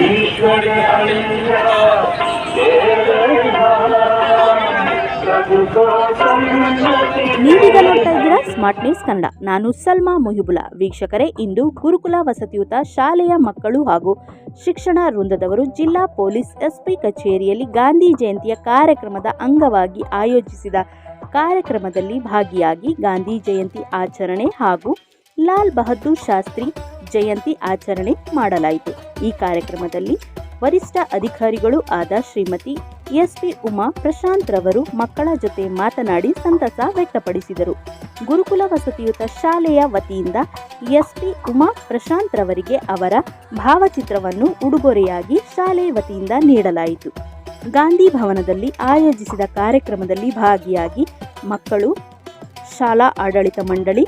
ಈಶ್ವರ ನೀವೀಗ ನೋಡ್ತಾ ಇದ್ದೀರಾ ಸ್ಮಾರ್ಟ್ ನ್ಯೂಸ್ ಕನ್ನಡ ನಾನು ಸಲ್ಮಾ ಮುಹಿಬುಲಾ ವೀಕ್ಷಕರೇ, ಇಂದು ಗುರುಕುಲ ವಸತಿಯುತ ಶಾಲೆಯ ಮಕ್ಕಳು ಹಾಗೂ ಶಿಕ್ಷಣ ವೃಂದದವರು ಜಿಲ್ಲಾ ಪೊಲೀಸ್ ಎಸ್ಪಿ ಕಚೇರಿಯಲ್ಲಿ ಗಾಂಧಿ ಜಯಂತಿಯ ಕಾರ್ಯಕ್ರಮದ ಅಂಗವಾಗಿ ಆಯೋಜಿಸಿದ ಕಾರ್ಯಕ್ರಮದಲ್ಲಿ ಭಾಗಿಯಾಗಿ ಗಾಂಧಿ ಜಯಂತಿ ಆಚರಣೆ ಹಾಗೂ ಲಾಲ್ ಬಹದ್ದೂರ್ ಶಾಸ್ತ್ರಿ ಜಯಂತಿ ಆಚರಣೆ ಮಾಡಲಾಯಿತು. ಈ ಕಾರ್ಯಕ್ರಮದಲ್ಲಿ ವರಿಷ್ಠ ಅಧಿಕಾರಿಗಳು ಆದ ಶ್ರೀಮತಿ ಎಸ್ಪಿ ಉಮಾ ಪ್ರಶಾಂತ್ ರವರು ಮಕ್ಕಳ ಜೊತೆ ಮಾತನಾಡಿ ಸಂತಸ ವ್ಯಕ್ತಪಡಿಸಿದರು. ಗುರುಕುಲ ವಸತಿಯುತ ಶಾಲೆಯ ವತಿಯಿಂದ ಎಸ್ಪಿ ಉಮಾ ಪ್ರಶಾಂತ್ ರವರಿಗೆ ಅವರ ಭಾವಚಿತ್ರವನ್ನು ಉಡುಗೊರೆಯಾಗಿ ಶಾಲೆ ವತಿಯಿಂದ ನೀಡಲಾಯಿತು. ಗಾಂಧಿ ಭವನದಲ್ಲಿ ಆಯೋಜಿಸಿದ ಕಾರ್ಯಕ್ರಮದಲ್ಲಿ ಭಾಗಿಯಾಗಿ ಮಕ್ಕಳು, ಶಾಲಾ ಆಡಳಿತ ಮಂಡಳಿ,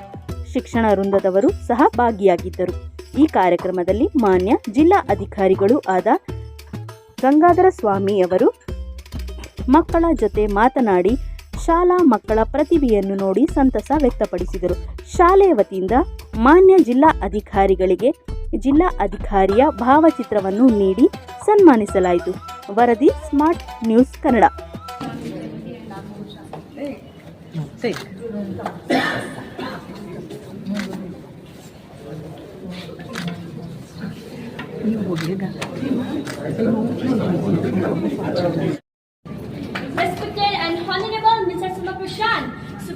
ಶಿಕ್ಷಣ ವೃಂದದವರು ಸಹ ಭಾಗಿಯಾಗಿದ್ದರು. ಈ ಕಾರ್ಯಕ್ರಮದಲ್ಲಿ ಮಾನ್ಯ ಜಿಲ್ಲಾ ಅಧಿಕಾರಿಗಳು ಆದ ಗಂಗಾಧರ ಸ್ವಾಮಿಯವರು ಮಕ್ಕಳ ಜೊತೆ ಮಾತನಾಡಿ ಶಾಲಾ ಮಕ್ಕಳ ಪ್ರತಿಭೆಯನ್ನು ನೋಡಿ ಸಂತಸ ವ್ಯಕ್ತಪಡಿಸಿದರು. ಶಾಲೆಯ ವತಿಯಿಂದ ಮಾನ್ಯ ಜಿಲ್ಲಾ ಅಧಿಕಾರಿಗಳಿಗೆ ಜಿಲ್ಲಾ ಅಧಿಕಾರಿಯ ಭಾವಚಿತ್ರವನ್ನು ನೀಡಿ ಸನ್ಮಾನಿಸಲಾಯಿತು. ವರದಿ smart news Kannada Respected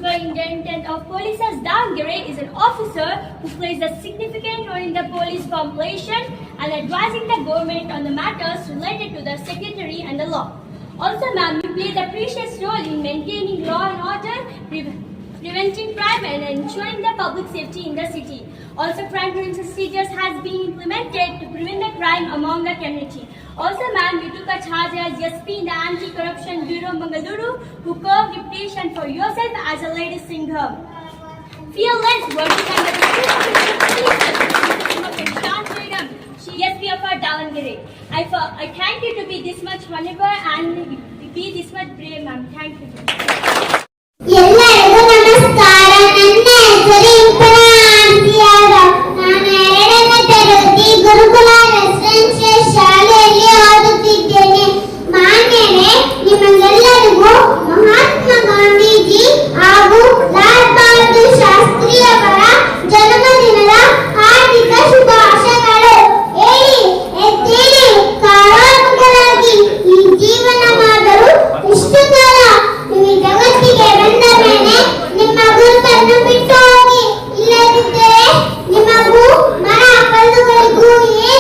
The superintendent of Police as Davangere is an officer who plays a significant role in the police population and advising the government on the matters related to the secretary and the law. Also, ma'am, you play the precious role in maintaining law and order, pre- preventing crime and ensuring the public safety in the city. Also, crime prevention procedures has been implemented to prevent the crime among the community. Also, ma'am, you took a charge as SP in the Anti-Corruption Bureau Mangaluru, who carved reputation for yourself as a lady singer. Fearless, working under the Prashant Freedom, she SP of our Davangere. I, I thank you to be this much vulnerable and be this much brave, ma'am. Thank you. you